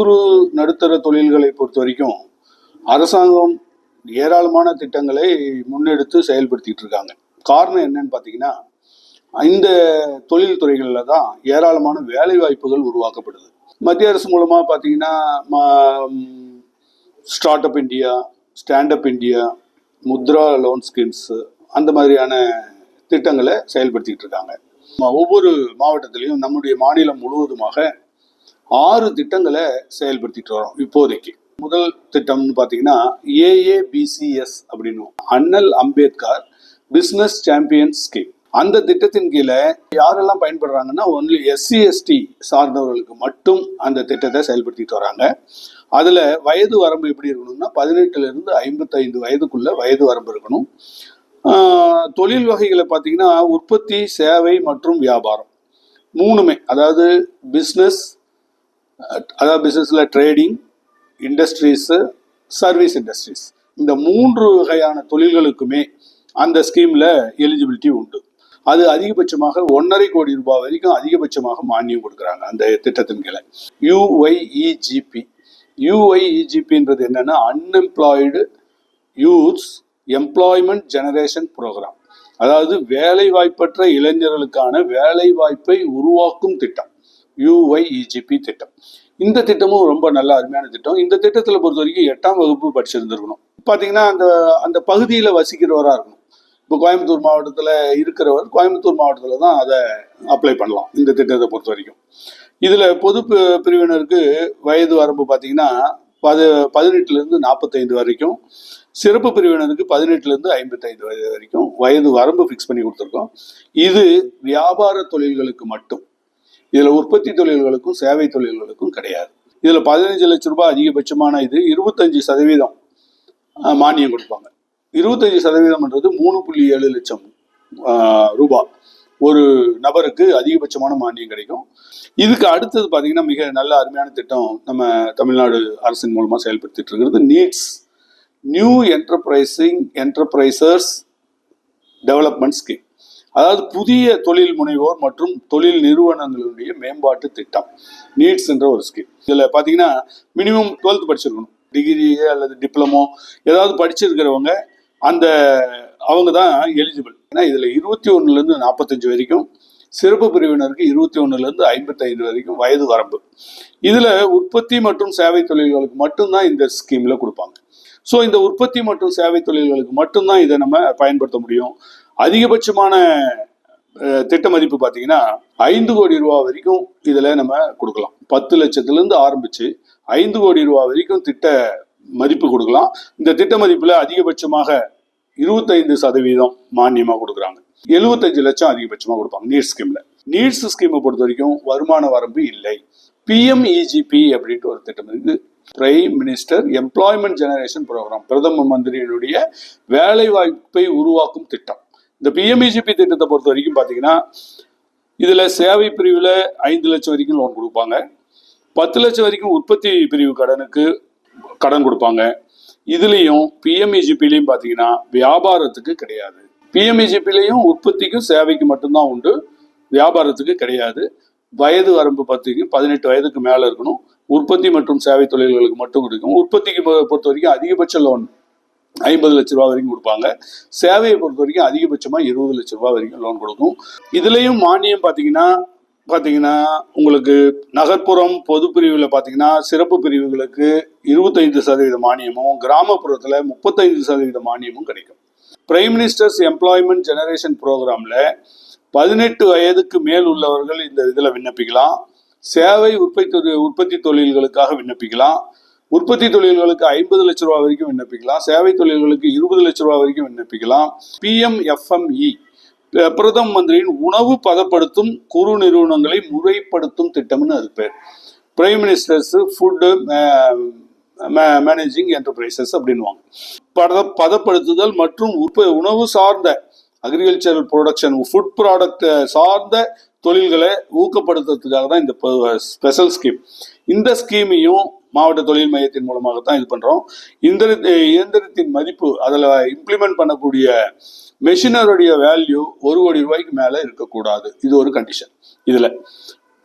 குறு நடுத்தர தொழில்களை பொறுத்த வரைக்கும் அரசாங்கம் ஏராளமான திட்டங்களை முன்னெடுத்து செயல்படுத்திட்டு இருக்காங்க. காரணம் என்னன்னு பார்த்தீங்கன்னா இந்த தொழில் துறைகளில் தான் ஏராளமான வேலை வாய்ப்புகள் உருவாக்கப்படுது. மத்திய அரசு மூலமாக பார்த்தீங்கன்னா start up India stand up India Mudra loan schemes அந்த மாதிரியான திட்டங்களை செயல்படுத்திட்டு இருக்காங்க. ஒவ்வொரு மாவட்டத்திலையும் நம்முடைய மாநிலம் முழுவதுமாக ஆறு திட்டங்களை செயல்படுத்திட்டு வரோம் இப்போதைக்கு. முதல் திட்டம்னு பார்த்தீங்கன்னா ஏஏபிசிஎஸ் அப்படின்னு. அண்ணல் அம்பேத்கர் பிசினஸ் சாம்பியன் ஸ்கீம் அந்த திட்டத்தின் கீழே யாரெல்லாம் பயன்படுறாங்கன்னா ஒன்லி எஸ்சி எஸ்டி சார்ந்தவர்களுக்கு மட்டும் அந்த திட்டத்தை செயல்படுத்திட்டு வராங்க. அதில் வயது வரம்பு எப்படி இருக்கணும்னா பதினெட்டுல இருந்து ஐம்பத்தைந்து வயதுக்குள்ள வயது வரம்பு இருக்கணும். தொழில் வகைகளை பார்த்தீங்கன்னா உற்பத்தி சேவை மற்றும் வியாபாரம். மூணுமே அதாவது பிஸ்னஸ் அதாவது பிஸ்னஸில் ட்ரேடிங் இண்டஸ்ட்ரீஸு சர்வீஸ் இண்டஸ்ட்ரீஸ் இந்த மூன்று வகையான தொழில்களுக்குமே அந்த ஸ்கீமில் எலிஜிபிலிட்டி உண்டு. அது அதிகபட்சமாக ஒன்றரை கோடி ரூபாய் வரைக்கும் அதிகபட்சமாக மானியம் கொடுக்குறாங்க அந்த திட்டத்தின் கீழே. யூஒய்இஜிபி யூஒய்இஜிபின்றது என்னென்னா unemployed youths employment generation programme அதாவது வேலை வாய்ப்பற்ற இளைஞர்களுக்கான வேலை வாய்ப்பை உருவாக்கும் திட்டம். யூஒய்இஜிபி திட்டம். இந்த திட்டமும் ரொம்ப நல்ல அருமையான திட்டம். இந்த திட்டத்தில் பொறுத்த வரைக்கும் எட்டாம் வகுப்பு படிச்சிருந்துருக்கணும். பார்த்தீங்கன்னா அந்த அந்த பகுதியில் வசிக்கிறவராக இருக்கணும். இப்போ கோயம்புத்தூர் மாவட்டத்தில் இருக்கிறவர் கோயம்புத்தூர் மாவட்டத்தில் தான் அதை அப்ளை பண்ணலாம் இந்த திட்டத்தை பொறுத்த வரைக்கும் இதில் பொது பிரிவினருக்கு வயது வரம்பு பார்த்தீங்கன்னா பது பதினெட்டுலேருந்து நாற்பத்தைந்து வரைக்கும் சிறப்பு பிரிவினருக்கு பதினெட்டுலேருந்து ஐம்பத்தைந்து வயது வரைக்கும் வயது வரம்பு ஃபிக்ஸ் பண்ணி கொடுத்துருக்கோம். இது வியாபார தொழில்களுக்கு மட்டும். இதில் உற்பத்தி தொழில்களுக்கும் சேவை தொழில்களுக்கும் கிடையாது. இதில் பதினஞ்சு லட்ச ரூபாய் அதிகபட்சமான இது இருபத்தஞ்சு சதவீதம் மானியம் கொடுப்பாங்க. இருபத்தஞ்சு சதவீதம்ன்றது மூணு புள்ளி ஏழு லட்சம் ரூபாய். ஒரு நபருக்கு அதிகபட்சமான மானியம் கிடைக்கும். இதுக்கு அடுத்தது பார்த்தீங்கன்னா மிக நல்ல அருமையான திட்டம் நம்ம தமிழ்நாடு அரசின் மூலமாக செயல்படுத்திட்டு இருக்கிறது NEEDS. New enterprising enterprisers development scheme. அதாவது புதிய தொழில் முனைவோர் மற்றும் தொழில் நிறுவனங்களுடைய மேம்பாட்டு திட்டம் நீட்ஸ் என்ற ஒரு ஸ்கீம் இதில் பார்த்தீங்கன்னா மினிமம் டுவெல்த் படிச்சிருக்கணும். டிகிரி அல்லது டிப்ளமோ ஏதாவது படிச்சிருக்கிறவங்க அந்த அவங்க தான் எலிஜிபிள் ஏன்னா இதில் இருபத்தி ஒன்றுலேருந்து நாற்பத்தஞ்சு வரைக்கும் சிறப்பு பிரிவினருக்கு இருபத்தி ஒன்றுலேருந்து ஐம்பத்தைந்து வரைக்கும் வயது வரம்பு. இதில் உற்பத்தி மற்றும் சேவை தொழில்களுக்கு மட்டும்தான் இந்த ஸ்கீமில் கொடுப்பாங்க. ஸோ இந்த உற்பத்தி மற்றும் சேவை தொழில்களுக்கு மட்டும்தான் இதை நம்ம பயன்படுத்த முடியும். அதிகபட்சமான திட்ட மதிப்பு பார்த்தீங்கன்னா ஐந்து கோடி ரூபா வரைக்கும் இதில் நம்ம கொடுக்கலாம். பத்து லட்சத்துலேருந்து ஆரம்பித்து ஐந்து கோடி ரூபா வரைக்கும் திட்ட மதிப்பு கொடுக்கலாம். இந்த திட்ட மதிப்பில் அதிகபட்சமாக இருபத்தைந்து சதவீதம் மானியமாக கொடுக்குறாங்க. எழுபத்தஞ்சு லட்சம் அதிகபட்சமாக கொடுப்பாங்க நீட் ஸ்கீமில். நீட்ஸ் ஸ்கீமை பொறுத்த வரைக்கும் வருமான வரம்பு இல்லை. பிஎம்இஜிபி அப்படின்ட்டு ஒரு திட்டம் இருக்கு. Prime minister employment generation programme பிரதம மந்திரியினுடைய வேலை வாய்ப்பை உருவாக்கும் திட்டம். இந்த பிஎம்இஜிபி திட்டத்தை பொறுத்த வரைக்கும் பார்த்தீங்கன்னா இதில் சேவை பிரிவில் ஐந்து லட்சம் வரைக்கும் லோன் கொடுப்பாங்க. பத்து லட்சம் வரைக்கும் உற்பத்தி பிரிவு கடனுக்கு கடன் கொடுப்பாங்க. இதுலேயும் பிஎம்இஜிபிலையும் பார்த்தீங்கன்னா வியாபாரத்துக்கு கிடையாது. பிஎம்இஜிபிலையும் உற்பத்திக்கும் சேவைக்கு மட்டும்தான் உண்டு. வியாபாரத்துக்கு கிடையாது. வயது வரம்பு பார்த்தீங்கன்னா பதினெட்டு வயதுக்கு மேலே இருக்கணும். உற்பத்தி மற்றும் சேவை தொழில்களுக்கு மட்டும் இருக்கும் உற்பத்திக்கு பொ- பொறுத்த வரைக்கும் அதிகபட்ச லோன் ஐம்பது லட்ச ரூபா வரைக்கும் கொடுப்பாங்க. சேவையை பொறுத்த வரைக்கும் அதிகபட்சமாக இருபது லட்ச ரூபா வரைக்கும் லோன் கொடுக்கும். இதுலேயும் மானியம் பார்த்தீங்கன்னா பார்த்தீங்கன்னா உங்களுக்கு நகர்ப்புறம் பொது பிரிவில் பார்த்தீங்கன்னா சிறப்பு பிரிவுகளுக்கு இருபத்தைந்து சதவீத மானியமும் கிராமப்புறத்தில் முப்பத்தைந்து சதவீத மானியமும் கிடைக்கும். பிரைம் மினிஸ்டர்ஸ் எம்ப்ளாய்மெண்ட் ஜெனரேஷன் ப்ரோக்ராமில் பதினெட்டு வயதுக்கு மேல் உள்ளவர்கள் இந்த இதில் விண்ணப்பிக்கலாம். சேவை உற்பத்தி தொழில் உற்பத்தி தொழில்களுக்காக விண்ணப்பிக்கலாம். உற்பத்தி தொழில்களுக்கு ஐம்பது லட்ச ரூபா வரைக்கும் விண்ணப்பிக்கலாம். சேவை தொழில்களுக்கு இருபது லட்ச ரூபா வரைக்கும் விண்ணப்பிக்கலாம். பிஎம்எஃப்எம்இ பிரதம மந்திரியின் உணவு பதப்படுத்தும் குறு நிறுவனங்களை முறைப்படுத்தும் திட்டம்னு அது பேர். Prime minister's food managing enterprises அப்படின்வாங்க பத பதப்படுத்துதல் மற்றும் உற்ப உணவு சார்ந்த அக்ரிகல்ச்சரல் ப்ரொடக்ஷன் ஃபுட் ப்ராடக்ட் சார்ந்த தொழில்களை ஊக்கப்படுத்துறதுக்காக தான் இந்த ஸ்பெஷல் ஸ்கீம் இந்த ஸ்கீமையும் மாவட்ட தொழில் மையத்தின் மூலமாக தான் இது பண்றோம். இந்திர இயந்திரத்தின் மதிப்பு அதில் இம்ப்ளிமெண்ட் பண்ணக்கூடிய மெஷினருடைய வேல்யூ ஒரு கோடி ரூபாய்க்கு மேலே இருக்கக்கூடாது. இது ஒரு கண்டிஷன் இதில்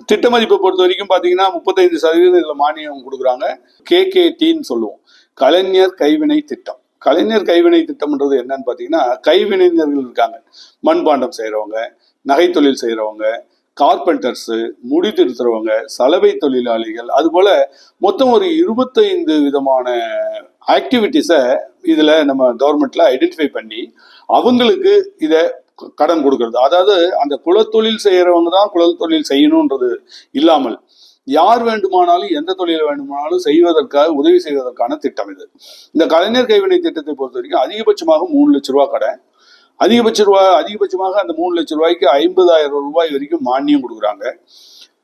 திட்ட மதிப்பை பொறுத்த வரைக்கும் பார்த்தீங்கன்னா முப்பத்தைந்து சதவீதம் இதில் மானியம் கொடுக்குறாங்க. கேகேடின்னு சொல்லுவோம். கலைஞர் கைவினை திட்டம். கலைஞர் கைவினை திட்டம்ன்றது என்னன்னு பார்த்தீங்கன்னா கைவினைஞர்கள் இருக்காங்க. மண்பாண்டம் செய்கிறவங்க நகை தொழில் செய்கிறவங்க கார்பெண்டர்ஸு முடி திருத்துறவங்க சலவை தொழிலாளிகள் அதுபோல் மொத்தம் ஒரு இருபத்தைந்து விதமான ஆக்டிவிட்டிஸை இதில் நம்ம கவர்மெண்ட்டில் ஐடென்டிஃபை பண்ணி அவங்களுக்கு இதை கடன் கொடுக்கறது. அதாவது அந்த குலத்தொழில் செய்கிறவங்க தான் குலத்தொழில் செய்யணுன்றது இல்லாமல் யார் வேண்டுமானாலும் எந்த தொழில் வேண்டுமானாலும் செய்வதற்காக உதவி செய்வதற்கான திட்டம் இது. இந்த கலைஞர் கைவினை திட்டத்தை பொறுத்த வரைக்கும் அதிகபட்சமாக மூணு லட்ச ரூபா கடன் அதிகபட்ச ரூபாய் அதிகபட்சமாக அந்த மூணு லட்ச ரூபாய்க்கு ஐம்பதாயிரம் ரூபாய் வரைக்கும் மானியம் கொடுக்குறாங்க.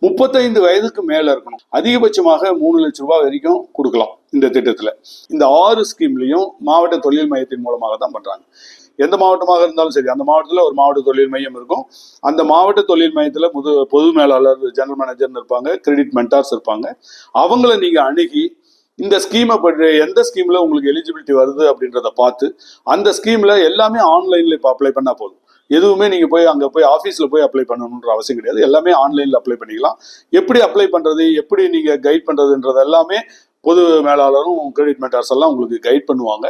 முப்பத்தைந்து வயதுக்கு மேல இருக்கணும். அதிகபட்சமாக மூணு லட்சம் ரூபாய் வரைக்கும் கொடுக்கலாம் இந்த திட்டத்துல. இந்த ஆறு ஸ்கீம்லையும் மாவட்ட தொழில் மையத்தின் மூலமாக தான் பண்றாங்க. எந்த மாவட்டமாக இருந்தாலும் சரி அந்த மாவட்டத்தில் ஒரு மாவட்ட தொழில் மையம் இருக்கும். அந்த மாவட்ட தொழில் மையத்தில் முது பொது மேலாளர் ஜெனரல் மேனேஜர்னு இருப்பாங்க கிரெடிட் மென்டார்ஸ் இருப்பாங்க. அவங்கள நீங்கள் அணுகி இந்த ஸ்கீமை பற்றி எந்த ஸ்கீமில் உங்களுக்கு எலிஜிபிலிட்டி வருது அப்படின்றத பார்த்து அந்த ஸ்கீமில் எல்லாமே ஆன்லைனில் இப்போ அப்ளை பண்ணால் போதும். எதுவுமே நீங்கள் போய் அங்கே போய் ஆஃபீஸில் போய் அப்ளை பண்ணணுன்ற அவசியம் கிடையாது. எல்லாமே ஆன்லைனில் அப்ளை பண்ணிக்கலாம். எப்படி அப்ளை பண்ணுறது எப்படி நீங்கள் கைட் பண்ணுறதுன்றது எல்லாமே பொது மேலாளரும் கிரெடிட் மெட்டார்ஸ் எல்லாம் உங்களுக்கு கைட் பண்ணுவாங்க.